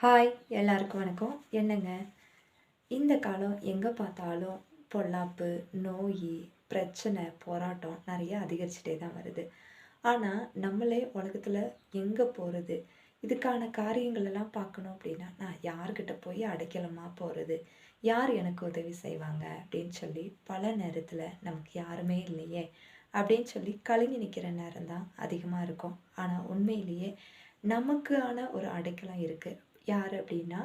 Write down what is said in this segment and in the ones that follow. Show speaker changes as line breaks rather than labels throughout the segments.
Hi எல்லாருக்கும் வணக்கம். என்னங்க? இந்த காலம் எங்கே பார்த்தாலும் பொல்லாப்பு நோய் பிரச்சனை போராட்டம் நிறைய அதிகரிச்சுட்டே தான் வருது. ஆனால் நம்மளே உலகத்தில் எங்கே போகிறது இதுக்கான காரியங்களெல்லாம் பார்க்கணும் அப்படின்னா நான் யார்கிட்ட போய் அடைக்கலமாக போகிறது யார் எனக்கு உதவி செய்வாங்க? அப்படின்னு சொல்லி பல நேரத்தில் நமக்கு யாருமே இல்லையே அப்படின்னு சொல்லி கலங்கி நிற்கிற நேரம் தான் அதிகமாக இருக்கும். ஆனால் உண்மையிலேயே நமக்கான ஒரு அடைக்கலம் இருக்குது யார் அப்படின்னா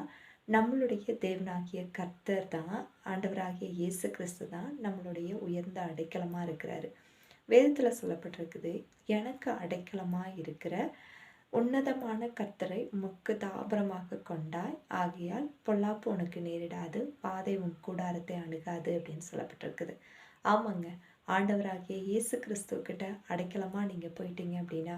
நம்மளுடைய தேவனாகிய கர்த்தர் தான் ஆண்டவராகிய இயேசு கிறிஸ்து தான் நம்மளுடைய உயர்ந்த அடைக்கலமாக இருக்கிறாரு. வேதத்தில் சொல்லப்பட்டிருக்குது எனக்கு அடைக்கலமாக இருக்கிற உன்னதமான கர்த்தரை முக்கு தாபரமாக கொண்டாய் ஆகையால் பொல்லாப்பு உனக்கு நேரிடாது பாதை உன் கூடாரத்தை அணுகாது அப்படின்னு சொல்லப்பட்டிருக்குது. ஆமாங்க ஆண்டவராகிய இயேசு கிறிஸ்துவக்கிட்ட அடைக்கலமாக நீங்கள் போயிட்டீங்க அப்படின்னா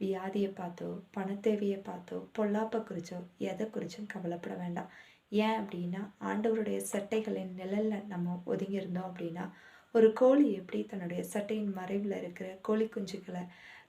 வியாதியை பார்த்தோ பணத்தேவையை பார்த்தோ பொல்லாப்பை குறித்தோ எதை குறிச்சும் கவலைப்பட வேண்டாம். ஏன் அப்படின்னா ஆண்டவருடைய சட்டைகளின் நிழலில் நம்ம ஒதுங்கியிருந்தோம் அப்படின்னா ஒரு கோழி எப்படி தன்னுடைய சட்டையின் மறைவில் இருக்கிற கோழி குஞ்சுகளை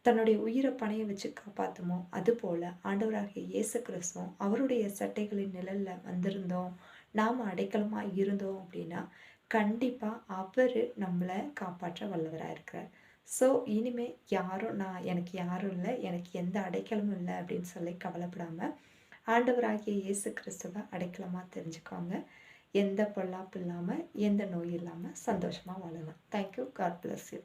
தன்னுடைய உயிரை பணைய வச்சு காப்பாற்றுமோ அதுபோல் ஆண்டவராகிய இயேசு கிறிஸ்துவும் அவருடைய சட்டைகளின் நிழலில் வந்திருந்தோம். நாம் அடைக்கலமாக இருந்தோம் அப்படின்னா கண்டிப்பாக அவர் நம்மளை காப்பாற்ற வல்லவராக இருக்கிறார். ஸோ இனிமேல் யாரும் நான் எனக்கு யாரும் இல்லை எனக்கு எந்த அடைக்கலமும் இல்லை அப்படின்னு சொல்லி கவலைப்படாமல் ஆண்டவராகிய இயேசு கிறிஸ்துவை அடைக்கலமாக தெரிஞ்சுக்கோங்க. எந்த பொல்லாப்பு இல்லாமல் எந்த நோய் இல்லாமல் சந்தோஷமாக வாழலாம். Thank you God bless you